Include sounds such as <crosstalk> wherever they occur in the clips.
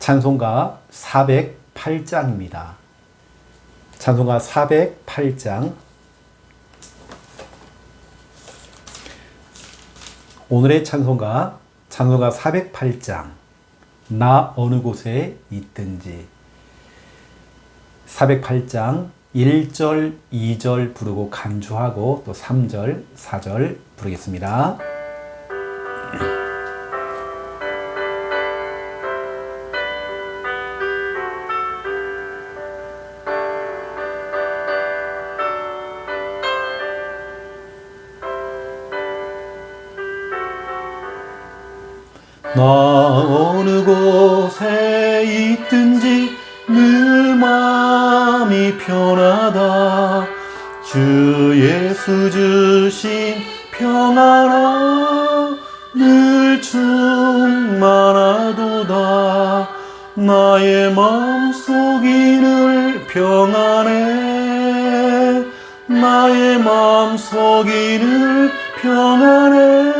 찬송가 408장입니다. 찬송가 408장. 오늘의 찬송가, 찬송가 408장. 나 어느 곳에 있든지. 408장 1절, 2절 부르고 간주하고 또 3절, 4절 부르겠습니다. 나 어느 곳에 있든지 늘 마음이 편하다. 주 예수 주신 평안아 늘 충만하도다. 나의 마음속이 늘 평안해. 나의 마음속이 늘 평안해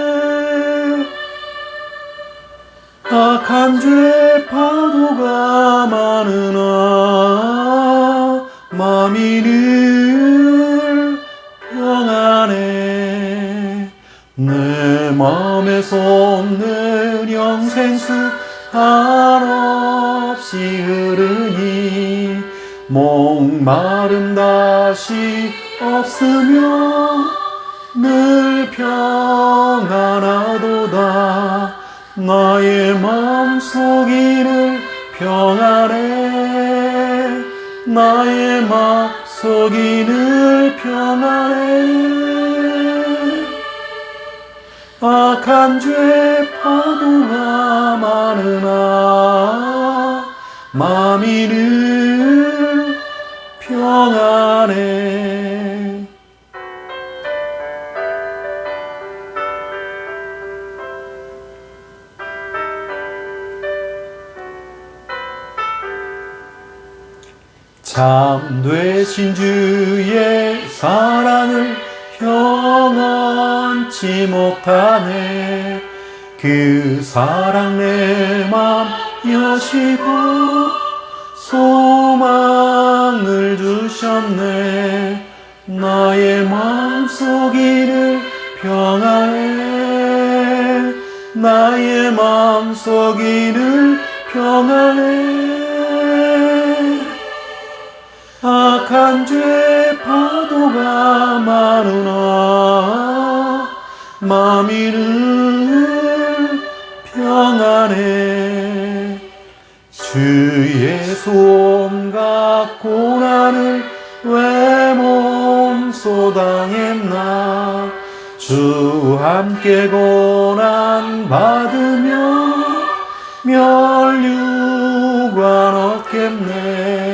악한 죄 파도가 많으나 마음이 늘 평안해. 내 마음에서 없는 영생수 한없이 흐르니 목마름 다시 없으며 늘 평안하도다 나의 마음속이 늘 평안해. 나의 마음속이 늘 평안해. 악한 죄 파도가 많으나. 마음이 참 되신 주의 사랑을 형언치 못하네. 그 사랑 내맘 여시고 소망을 주셨네. 나의 마음속 이를 평안해. 나의 마음속 이를 평안해 죄 파도가 마음이 늘 평안해? 주 예수 온갖 고난을 왜 몸소 당했나? 주 함께 고난 받으며 멸류관 얻겠네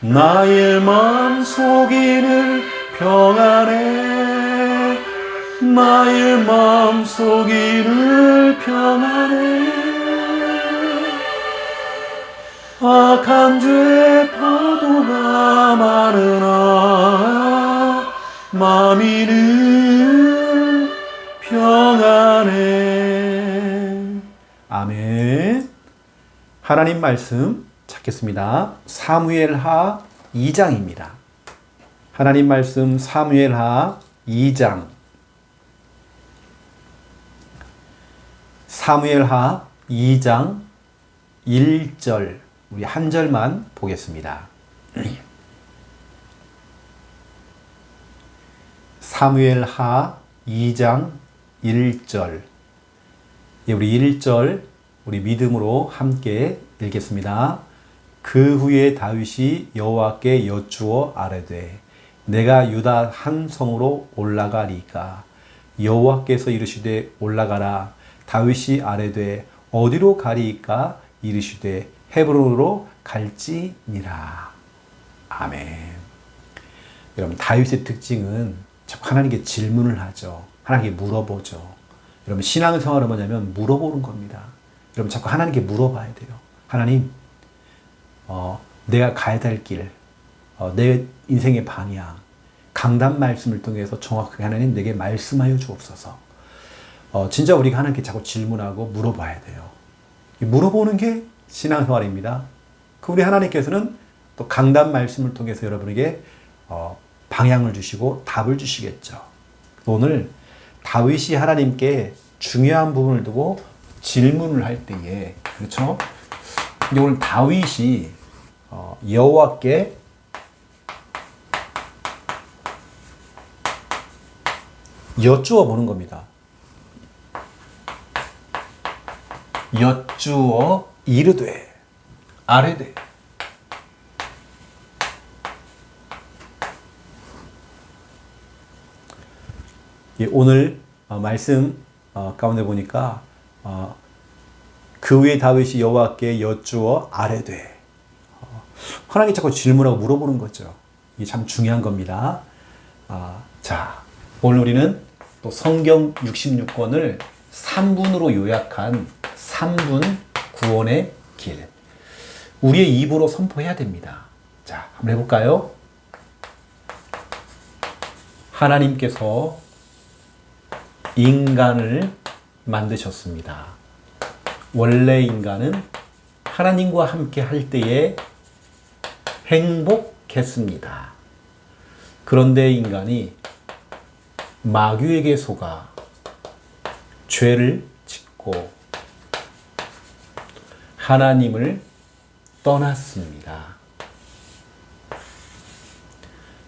나의 마음속이를 평안해 나의 마음속이를 평안해 악한 죄 파도가 많으나 마음이 늘 평안해. 아멘. 하나님 말씀 찾겠습니다. 사무엘하 2장입니다. 하나님 말씀 사무엘하 2장 사무엘하 2장 1절 우리 한 절만 보겠습니다. <clears throat> 사무엘 하 2장 1절 예, 우리 1절 우리 믿음으로 함께 읽겠습니다. 그 후에 다윗이 여호와께 여쭈어 아뢰되 내가 유다 한 성으로 올라가리까 여호와께서 이르시되 올라가라 다윗이 아뢰되 어디로 가리까 이르시되 헤브론으로 갈지니라 아멘. 여러분 다윗의 특징은 자꾸 하나님께 질문을 하죠. 하나님께 물어보죠. 여러분 신앙생활은 뭐냐면 물어보는 겁니다. 여러분 자꾸 하나님께 물어봐야 돼요. 하나님, 어, 내가 가야 될 길, 어, 내 인생의 방향, 강단 말씀을 통해서 정확하게 하나님 내게 말씀하여 주옵소서. 어, 진짜 우리가 하나님께 자꾸 질문하고 물어봐야 돼요. 물어보는 게 신앙생활입니다. 그 우리 하나님께서는 또 강단 말씀을 통해서 여러분에게 어, 방향을 주시고 답을 주시겠죠. 오늘 다윗이 하나님께 중요한 부분을 두고 질문을 할 때에 그렇죠? 오늘 다윗이 어, 여호와께 여쭈어 보는 겁니다. 여쭈어 이르되 아뢰되 예, 오늘 어, 말씀 어, 가운데 보니까 어, 그 후에 다윗이 여호와께 여쭈어 아뢰되 하나님 자꾸 질문하고 물어보는 거죠. 이게 참 중요한 겁니다. 아, 자, 오늘 우리는 또 성경 66권을 3분으로 요약한 3분 구원의 길. 우리의 입으로 선포해야 됩니다. 자, 한번 해볼까요? 하나님께서 인간을 만드셨습니다. 원래 인간은 하나님과 함께 할 때에 행복했습니다. 그런데 인간이 마귀에게 속아 죄를 짓고 하나님을 떠났습니다.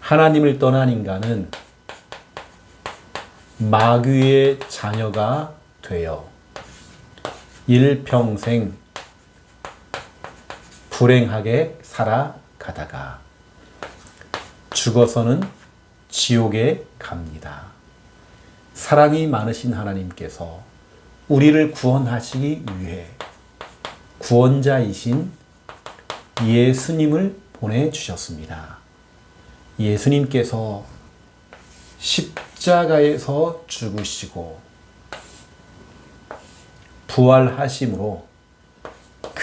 하나님을 떠난 인간은 마귀의 자녀가 되어 일평생 불행하게 살아 가다가 죽어서는 지옥에 갑니다. 사랑이 많으신 하나님께서 우리를 구원하시기 위해 구원자이신 예수님을 보내주셨습니다. 예수님께서 십자가에서 죽으시고 부활하심으로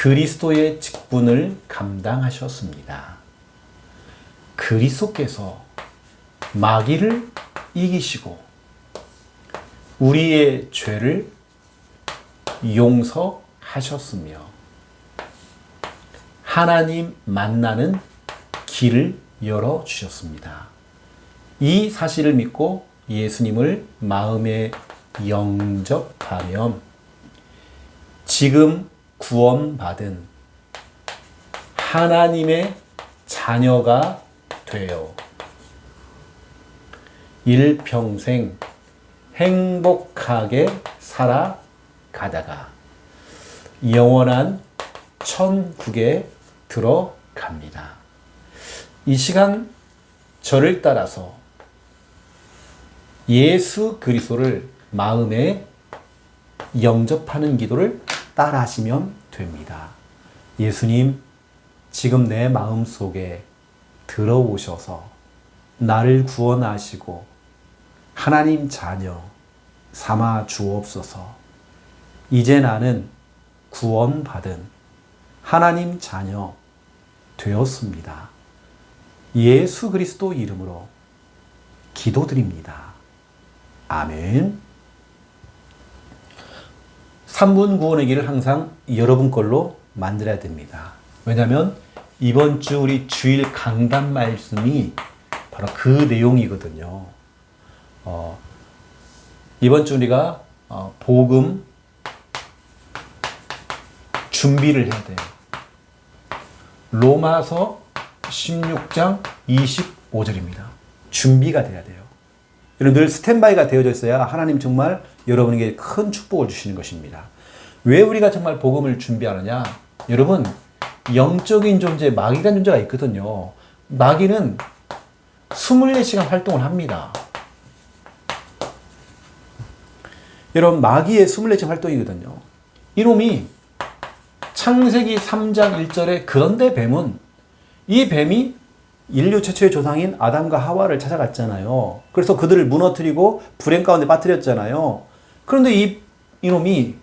그리스도의 직분을 감당하셨습니다. 그리스도께서 마귀를 이기시고 우리의 죄를 용서하셨으며 하나님 만나는 길을 열어 주셨습니다. 이 사실을 믿고 예수님을 마음에 영접하면 지금 구원받은 하나님의 자녀가 되어 일평생 행복하게 살아가다가 영원한 천국에 들어갑니다. 이 시간 저를 따라서 예수 그리스도를 마음에 영접하는 기도를 따라 하시면 됩니다. 예수님, 지금 내 마음 속에 들어오셔서 나를 구원하시고 하나님 자녀 삼아 주옵소서. 이제 나는 구원받은 하나님 자녀 되었습니다. 예수 그리스도 이름으로 기도드립니다. 아멘. 3분 구원의 길을 항상 여러분 걸로 만들어야 됩니다. 왜냐하면 이번 주 우리 주일 강단 말씀이 바로 그 내용이거든요. 어, 이번 주 우리가 어, 복음 준비를 해야 돼요. 로마서 16장 25절입니다. 준비가 돼야 돼요. 여러분 늘 스탠바이가 되어져 있어야 하나님 정말 여러분에게 큰 축복을 주시는 것입니다. 왜 우리가 정말 복음을 준비하느냐? 여러분 영적인 존재 마귀라는 존재가 있거든요. 마귀는 24시간 활동을 합니다. 여러분 마귀의 24시간 활동이거든요. 이놈이 창세기 3장 1절에 그런데 뱀은 이 뱀이 인류 최초의 조상인 아담과 하와를 찾아갔잖아요. 그래서 그들을 무너뜨리고 불행 가운데 빠뜨렸잖아요. 그런데 이 이놈이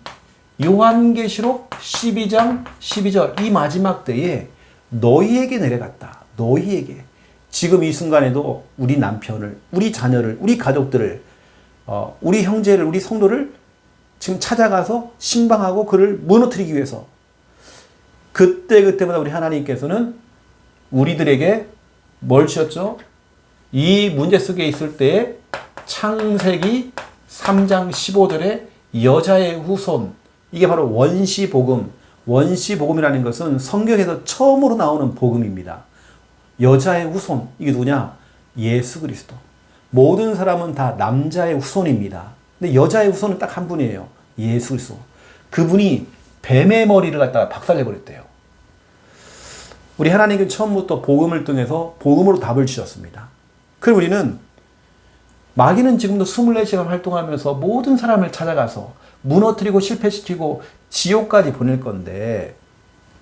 요한계시록 12장 12절 이 마지막 때에 너희에게 내려갔다. 너희에게 지금 이 순간에도 우리 남편을, 우리 자녀를, 우리 가족들을, 어, 우리 형제를, 우리 성도를 지금 찾아가서 신방하고 그를 무너뜨리기 위해서 그때 그때마다 우리 하나님께서는 우리들에게 뭘 주셨죠? 이 문제 속에 있을 때 창세기 3장 15절에 여자의 후손 이게 바로 원시 복음 원시 복음이라는 것은 성경에서 처음으로 나오는 복음입니다. 여자의 후손 이게 누구냐? 예수 그리스도. 모든 사람은 다 남자의 후손입니다. 근데 여자의 후손은 딱 한 분이에요. 예수 그리스도. 그분이 뱀의 머리를 갖다가 박살내 버렸대요. 우리 하나님은 처음부터 복음을 통해서 복음으로 답을 주셨습니다. 그럼 우리는 마귀는 지금도 24시간 활동하면서 모든 사람을 찾아가서 무너뜨리고 실패시키고 지옥까지 보낼 건데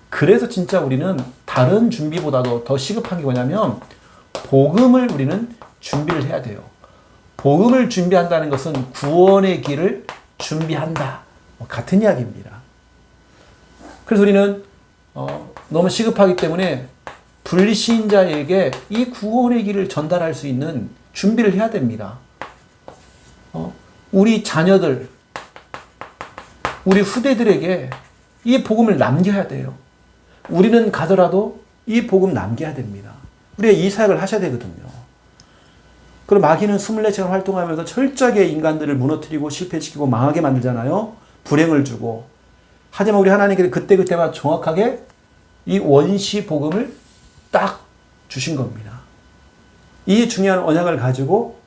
그래서 진짜 우리는 다른 준비보다도 더 시급한 게 뭐냐면 복음을 우리는 준비를 해야 돼요. 복음을 준비한다는 것은 구원의 길을 준비한다. 뭐 같은 이야기입니다. 그래서 우리는 어, 너무 시급하기 때문에 불신자에게 이 구원의 길을 전달할 수 있는 준비를 해야 됩니다. 어, 우리 자녀들, 우리 후대들에게 이 복음을 남겨야 돼요. 우리는 가더라도 이 복음 남겨야 됩니다. 우리가 이 사역을 하셔야 되거든요. 그럼 마귀는 24시간 활동하면서 철저하게 인간들을 무너뜨리고 실패시키고 망하게 만들잖아요. 불행을 주고. 하지만 우리 하나님께서 그때그때마다 정확하게 이 원시 복음을 딱 주신 겁니다. 이 중요한 언약을 가지고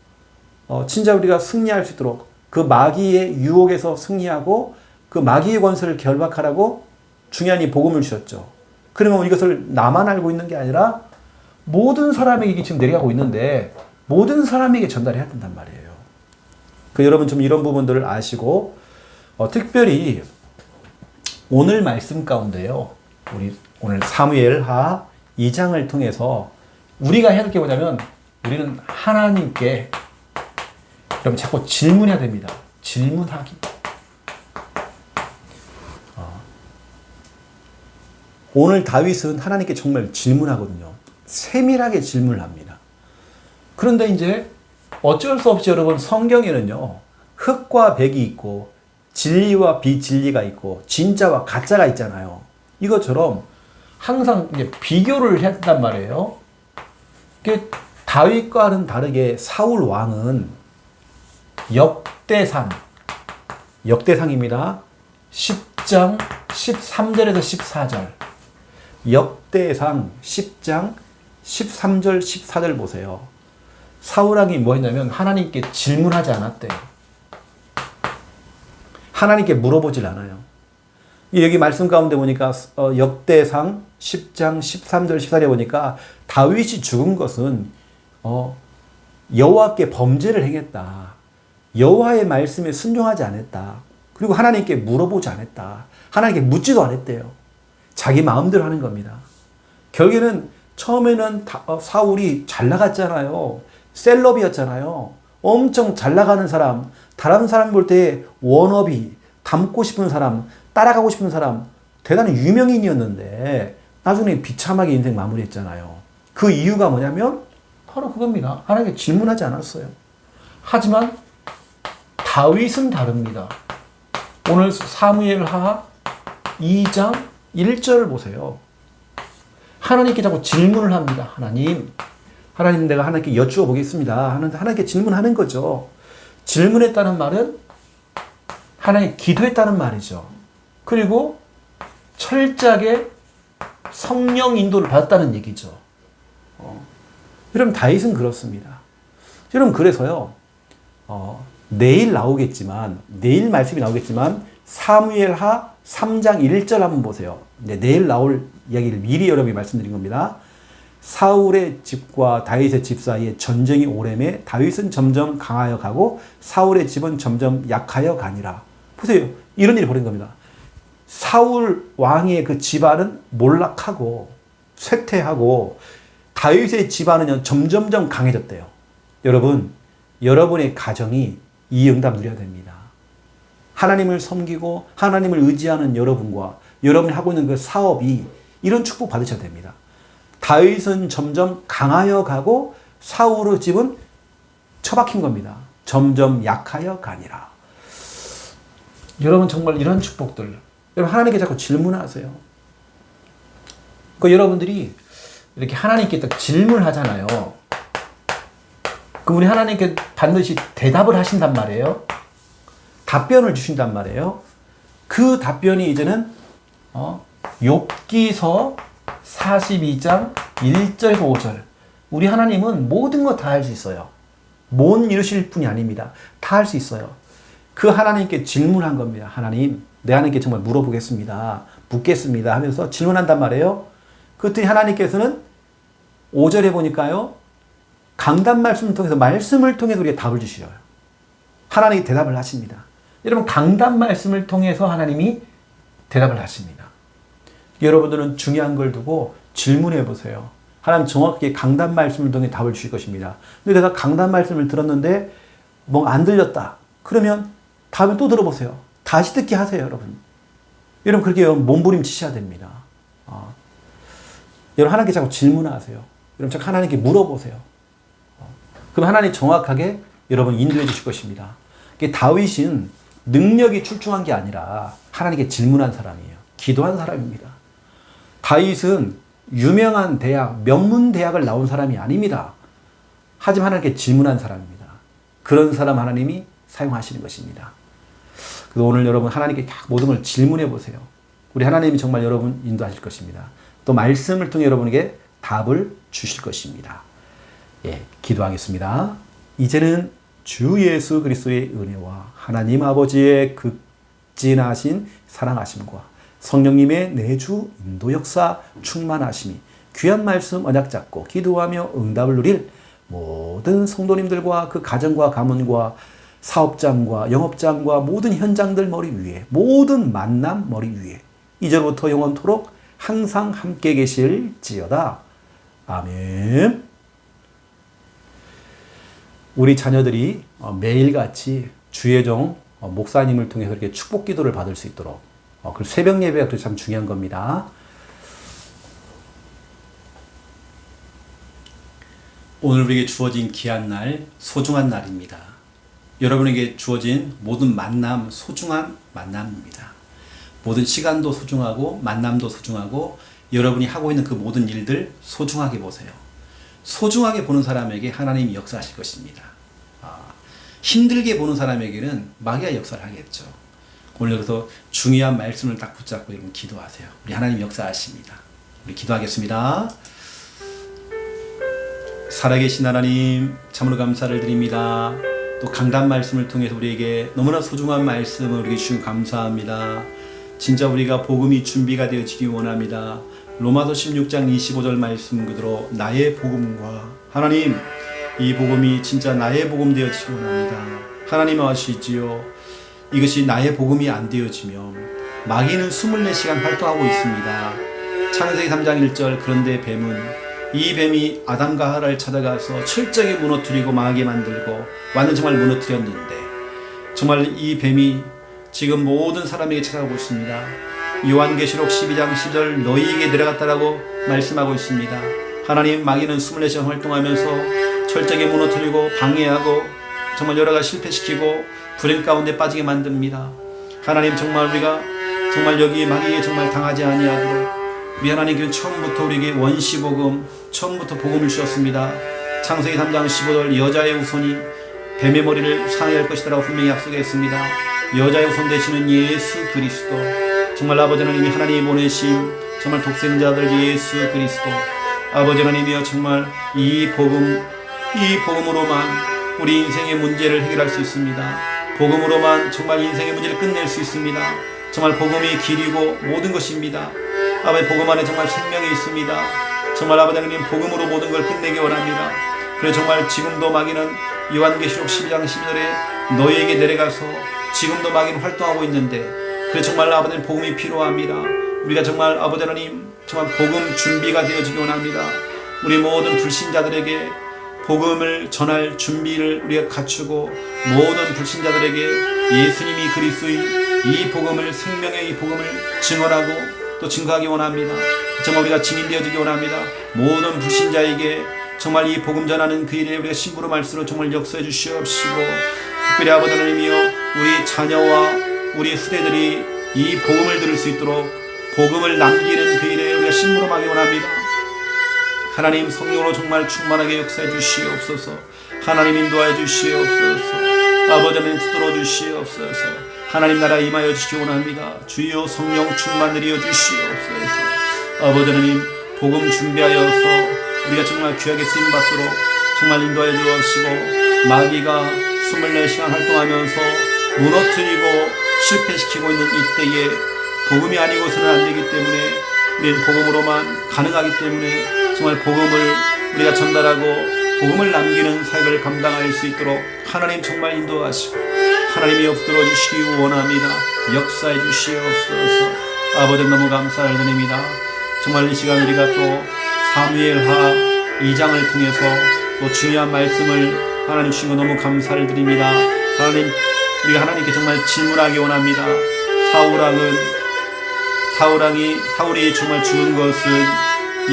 어, 진짜 우리가 승리할 수 있도록 그 마귀의 유혹에서 승리하고 그 마귀의 권세를 결박하라고 중요한 이 복음을 주셨죠. 그러면 이것을 나만 알고 있는 게 아니라 모든 사람에게 지금 내려가고 있는데 모든 사람에게 전달해야 된단 말이에요. 그 여러분 좀 이런 부분들을 아시고 어, 특별히 오늘 말씀 가운데요. 우리 오늘 사무엘하 2장을 통해서 우리가 해야 될 게 뭐냐면 우리는 하나님께 여러분 자꾸 질문해야 됩니다. 질문하기. 어. 오늘 다윗은 하나님께 정말 질문하거든요. 세밀하게 질문을 합니다. 그런데 이제 어쩔 수 없이 여러분 성경에는요. 흑과 백이 있고 진리와 비진리가 있고 진짜와 가짜가 있잖아요. 이것처럼 항상 이제 비교를 했단 말이에요. 다윗과는 다르게 사울 왕은 역대상, 역대상입니다. 10장 13절에서 14절. 역대상 10장 13절 14절 보세요. 사울왕이 뭐 했냐면 하나님께 질문하지 않았대요. 하나님께 물어보질 않아요. 여기 말씀 가운데 보니까 어, 역대상 10장 13절 14절에 보니까 다윗이 죽은 것은 어, 여호와께 범죄를 행했다. 여호와의 말씀에 순종하지 않았다. 그리고 하나님께 물어보지 않았다. 하나님께 묻지도 않았대요. 자기 마음대로 하는 겁니다. 결국에는 처음에는 다, 어, 사울이 잘 나갔잖아요. 셀럽이었잖아요. 엄청 잘 나가는 사람, 다른 사람 볼 때 원업이, 닮고 싶은 사람, 따라가고 싶은 사람, 대단히 유명인이었는데 나중에 비참하게 인생 마무리했잖아요. 그 이유가 뭐냐면 바로 그겁니다. 하나님께 질문하지 않았어요. 하지만 다윗은 다릅니다. 오늘 사무엘하 2장 1절을 보세요. 하나님께 자꾸 질문을 합니다. 하나님, 하나님 내가 하나님께 여쭈어 보겠습니다. 하나님께 질문하는 거죠. 질문했다는 말은 하나님 기도했다는 말이죠. 그리고 철저하게 성령 인도를 받았다는 얘기죠. 어. 여러분 다윗은 그렇습니다. 여러분 그래서요. 어, 내일 나오겠지만 내일 말씀이 나오겠지만 사무엘하 3장 1절 한번 보세요. 네, 내일 나올 이야기를 미리 여러분이 말씀드린 겁니다. 사울의 집과 다윗의 집 사이에 전쟁이 오래매 다윗은 점점 강하여 가고 사울의 집은 점점 약하여 가니라. 보세요. 이런 일이 벌어진 겁니다. 사울 왕의 그 집안은 몰락하고 쇠퇴하고 다윗의 집안은 점점점 강해졌대요. 여러분, 여러분의 가정이 이 응답 누려야 됩니다. 하나님을 섬기고 하나님을 의지하는 여러분과 여러분이 하고 있는 그 사업이 이런 축복 받으셔야 됩니다. 다윗은 점점 강하여 가고 사울의 집은 처박힌 겁니다. 점점 약하여 가니라. 여러분 정말 이런 축복들 여러분 하나님께 자꾸 질문하세요. 그 여러분들이 이렇게 하나님께 딱 질문하잖아요. 그럼 우리 하나님께 반드시 대답을 하신단 말이에요. 답변을 주신단 말이에요. 그 답변이 이제는 어, 욥기서 42장 1절에서 5절. 우리 하나님은 모든 것다할 수 있어요. 못 이루실 분이 아닙니다. 다 할 수 있어요. 그 하나님께 질문한 겁니다. 하나님, 내 하나님께 정말 물어보겠습니다. 묻겠습니다. 하면서 질문한단 말이에요. 그랬더니 하나님께서는 5절에 보니까요. 강단 말씀을 통해서 말씀을 통해서 우리가 답을 주시어요. 하나님이 대답을 하십니다. 여러분 강단 말씀을 통해서 하나님이 대답을 하십니다. 여러분들은 중요한 걸 두고 질문해 보세요. 하나님 정확하게 강단 말씀을 통해 답을 주실 것입니다. 근데 내가 강단 말씀을 들었는데 뭐안 들렸다. 그러면 다음에 또 들어보세요. 다시 듣게 하세요, 여러분. 여러분 그렇게 몸부림치셔야 됩니다. 어. 여러분 하나님께 자꾸 질문하세요. 여러분 자꾸 하나님께 물어보세요. 어. 그럼 하나님 정확하게 여러분 인도해 주실 것입니다. 다윗은 능력이 출중한 게 아니라 하나님께 질문한 사람이에요. 기도한 사람입니다. 다윗은 유명한 대학, 명문 대학을 나온 사람이 아닙니다. 하지만 하나님께 질문한 사람입니다. 그런 사람 하나님이 사용하시는 것입니다. 그래서 오늘 여러분 하나님께 모든 걸 질문해 보세요. 우리 하나님이 정말 여러분 인도하실 것입니다. 또 말씀을 통해 여러분에게 답을 주실 것입니다. 예, 기도하겠습니다. 이제는 주 예수 그리스도의 은혜와 하나님 아버지의 극진하신 사랑하심과 성령님의 내주 인도 역사 충만하심이 귀한 말씀 언약 잡고 기도하며 응답을 누릴 모든 성도님들과 그 가정과 가문과 사업장과 영업장과 모든 현장들 머리 위에 모든 만남 머리 위에 이제부터 영원토록 항상 함께 계실지어다. 아멘. 우리 자녀들이 어, 매일같이 주의 종 어, 목사님을 통해서 이렇게 축복 기도를 받을 수 있도록 어, 그 새벽 예배가 참 중요한 겁니다. 오늘 우리에게 주어진 귀한 날, 소중한 날입니다. 여러분에게 주어진 모든 만남, 소중한 만남입니다. 모든 시간도 소중하고, 만남도 소중하고, 여러분이 하고 있는 그 모든 일들 소중하게 보세요. 소중하게 보는 사람에게 하나님이 역사하실 것입니다. 아, 힘들게 보는 사람에게는 마귀가 역사를 하겠죠. 오늘 여기서 중요한 말씀을 딱 붙잡고 여러분 기도하세요. 우리 하나님 역사하십니다. 우리 기도하겠습니다. 살아계신 하나님 참으로 감사를 드립니다. 또 강단 말씀을 통해서 우리에게 너무나 소중한 말씀을 우리에게 주신 감사합니다. 진짜 우리가 복음이 준비가 되어지기 원합니다. 로마서 16장 25절 말씀 그대로 나의 복음과 하나님 이 복음이 진짜 나의 복음 되어지기 원합니다. 하나님 아시지요. 이것이 나의 복음이 안 되어지면 마귀는 24시간 활동하고 있습니다. 창세기 3장 1절 그런데 뱀은 이 뱀이 아담과 하라를 찾아가서 철저하게 무너뜨리고 망하게 만들고 완전 정말 무너뜨렸는데 정말 이 뱀이 지금 모든 사람에게 찾아가고 있습니다. 요한계시록 12장 10절 너희에게 내려갔다라고 말씀하고 있습니다. 하나님 마귀는 24시간 활동하면서 철저하게 무너뜨리고 방해하고 정말 여러 가지 실패시키고 불행 가운데 빠지게 만듭니다. 하나님 정말 우리가 정말 여기 마귀에 정말 당하지 아니하도록 우리 하나님께는 처음부터 우리에게 원시 복음 처음부터 복음을 주셨습니다. 창세기 3장 15절 여자의 후손이 뱀의 머리를 상해할 것이라고 분명히 약속했습니다. 여자의 후손 되시는 예수 그리스도 정말 아버지 하나님이 하나님이 보내신 정말 독생자들 예수 그리스도 아버지 하나님이여 정말 이 복음 이 복음으로만 우리 인생의 문제를 해결할 수 있습니다. 복음으로만 정말 인생의 문제를 끝낼 수 있습니다. 정말 복음이 길이고 모든 것입니다. 아버지 복음 안에 정말 생명이 있습니다. 정말 아버지 하나님 복음으로 모든 걸 끝내기 원합니다. 그래 정말 지금도 마귀는 요한계시록 12장 12절에 너희에게 내려가서 지금도 마귀는 활동하고 있는데 그래 정말 아버지 복음이 필요합니다. 우리가 정말 아버지 하나님 정말 복음 준비가 되어지기 원합니다. 우리 모든 불신자들에게 복음을 전할 준비를 우리가 갖추고 모든 불신자들에게 예수님이 그리스도인 이 복음을 생명의 이 복음을 증언하고 또 증거하기 원합니다. 정말 우리가 증인되어지기 원합니다. 모든 불신자에게 정말 이 복음 전하는 그 일에 우리가 신부로 말씀으로 정말 역사해 주시옵시고 특별히 아버지 하나님이여 우리 자녀와 우리 후대들이 이 복음을 들을 수 있도록 복음을 남기는 그 일에 우리가 신부로 하기 원합니다. 하나님 성령으로 정말 충만하게 역사해 주시옵소서. 하나님 인도하여 주시옵소서. 아버지 하나님 붙들어 주시옵소서. 하나님 나라 임하여 주시기 원합니다. 주여 성령 충만 내려 주시옵소서. 아버지 하나님 복음 준비하여서 우리가 정말 귀하게 쓰임 받도록 정말 인도하여 주옵시고 마귀가 24시간 활동하면서 무너뜨리고 실패시키고 있는 이때에 복음이 아니고서는 안 되기 때문에 우리는 복음으로만 가능하기 때문에 정말 복음을 우리가 전달하고 복음을 남기는 사역을 감당할 수 있도록 하나님 정말 인도하시고 하나님이 엎드려 주시기 원합니다. 역사해 주시옵소서. 아버지 너무 감사를 드립니다. 정말 이 시간 우리가 또 사무엘하 2장을 통해서 또 중요한 말씀을 하나님 주신 거 너무 감사를 드립니다. 하나님 우리가 하나님께 정말 질문하기 원합니다. 사울왕은 사울왕이 사울이 정말 죽은 것은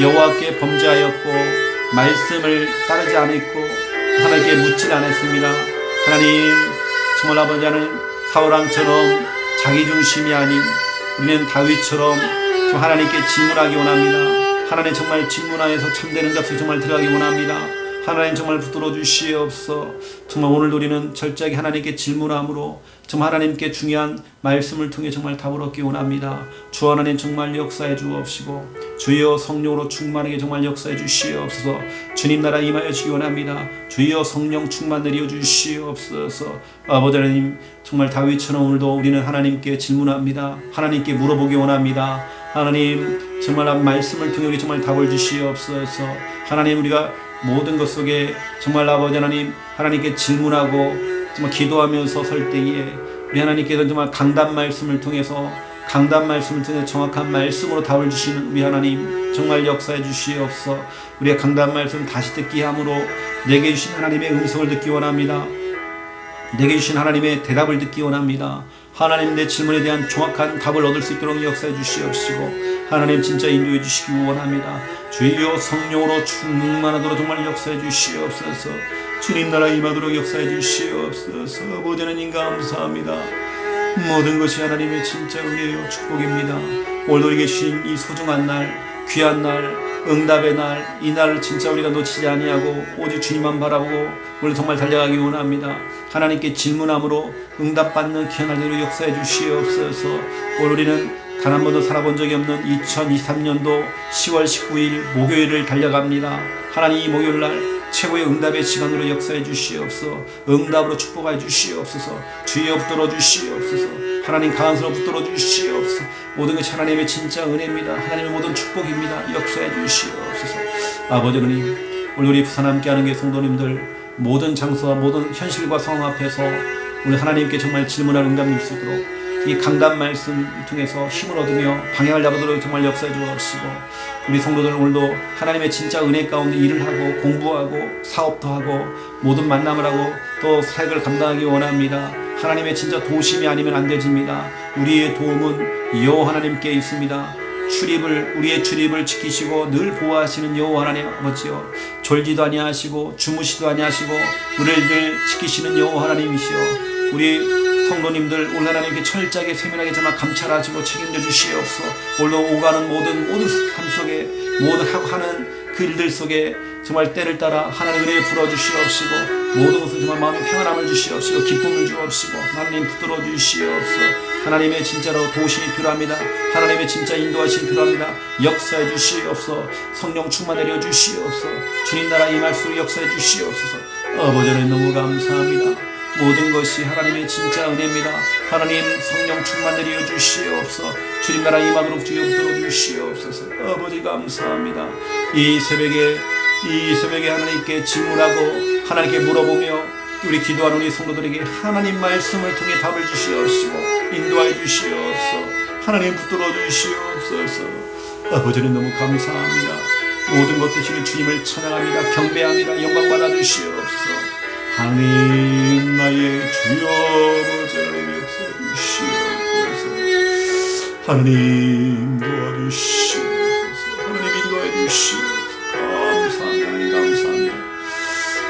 여호와께 범죄하였고 말씀을 따르지 않았고 하나님께 묻질 않았습니다. 하나님 정말 아버지 하는 사울왕처럼 자기 중심이 아닌 우리는 다윗처럼 좀 하나님께 질문하기 원합니다. 하나님 정말 질문하여서 참되는 값을 정말 들어가기 원합니다. 하나님 정말 붙들어 주시옵소. 정말 오늘 우리는 철저하게 하나님께 질문함으로 정말 하나님께 중요한 말씀을 통해 정말 답을 얻기 원합니다. 주 하나님 정말 역사해 주옵시고 주여 성령으로 충만하게 정말 역사해 주시옵소서. 주님 나라 임하여 주기 원합니다. 주여 성령 충만 내려 주시옵소서. 아버지 하나님 정말 다윗처럼 오늘도 우리는 하나님께 질문합니다. 하나님께 물어보기 원합니다. 하나님 정말 말씀을 통해 우리 정말 답을 주시옵소서. 하나님 우리가 모든 것 속에 정말 아버지 하나님 하나님께 질문하고 정말 기도하면서 설 때에 우리 하나님께서 정말 강단 말씀을 통해서 강단 말씀을 통해 정확한 말씀으로 답을 주시는 우리 하나님 정말 역사해 주시옵소. 우리의 강단 말씀 다시 듣기 함으로 내게 주신 하나님의 음성을 듣기 원합니다. 내게 주신 하나님의 대답을 듣기 원합니다 하나님 내 질문에 대한 정확한 답을 얻을 수 있도록 역사해 주시옵시고 하나님 진짜 인도해 주시기 원합니다. 주여 성령으로 충만하도록 정말 역사해 주시옵소서. 주님 나라 임하도록 역사해 주시옵소서. 아버지 하나님 감사합니다. 모든 것이 하나님의 진짜 은혜요 축복입니다. 오늘도 주신 이 소중한 날, 귀한 날, 응답의 날, 이 날을 진짜 우리가 놓치지 아니하고 오직 주님만 바라보고 오늘 정말 달려가기 원합니다. 하나님께 질문함으로 응답받는 귀한 날대로 역사해 주시옵소서. 오늘 우리는 단 한 번도 살아본 적이 없는 2023년도 10월 19일 목요일을 달려갑니다. 하나님 이 목요일 날 최고의 응답의 시간으로 역사해 주시옵소서. 응답으로 축복해 주시옵소서. 주여 붙들어 주시옵소서. 하나님 강한수로 붙들어 주시옵소서. 모든 것이 하나님의 진짜 은혜입니다. 하나님의 모든 축복입니다. 역사해 주시옵소서. 아버지 하나님, 오늘 우리 부산 함께하는 게 성도님들 모든 장소와 모든 현실과 상황 앞에서 우리 하나님께 정말 질문할 응답 줄수 있도록 이 강단 말씀 통해서 힘을 얻으며 방향을 잡아도록 정말 역사해 주옵시고 우리 성도들 오늘도 하나님의 진짜 은혜 가운데 일을 하고 공부하고 사업도 하고 모든 만남을 하고 또 사역을 감당하기 원합니다. 하나님의 진짜 도심이 아니면 안 되집니다. 우리의 도움은 여호와 하나님께 있습니다. 출입을 우리의 출입을 지키시고 늘 보호하시는 여호와 하나님 아버지요 졸지도 아니하시고 주무시도 아니하시고 우리를 늘 지키시는 여호와 하나님이시여 우리 성도님들 오늘 하나님께 철저하게 세밀하게 정말 감찰하시고 책임져 주시옵소서 오늘 오가는 모든 모든 삶 속에 모든 하고 하는 그 일들 속에 정말 때를 따라 하나님 은혜에 불어 주시옵시고 모든 것을 정말 마음에 평안함을 주시옵시고 기쁨을 주옵시고 하나님 붙들어 주시옵소서 하나님의 진짜로 도심이 필요합니다 하나님의 진짜 인도하심이 필요합니다 역사해 주시옵소서 성령 충만 내려 주시옵소서 주님 나라 임할 수 역사해 주시옵소서 하나님 너무 감사합니다 모든 것이 하나님의 진짜 은혜입니다. 하나님 성령 충만 내려 주시옵소서. 주님 나라 임하도록 주여 붙들어 주시옵소서. 아버지 감사합니다. 이 새벽에 이 새벽에 하나님께 질문하고 하나님께 물어보며 우리 기도하는 우리 성도들에게 하나님 말씀을 통해 답을 주시옵시고 인도하여 주시옵소서. 하나님 붙들어 주시옵소서. 아버지는 너무 감사합니다. 모든 것 되시는 주님을 찬양합니다. 경배합니다. 영광 받아 주시옵소서. 하나님 나의 주여 아버지 하나님 역사해 주시옵소서 하나님 도와주시옵소서 하나님 인도해 주시옵소서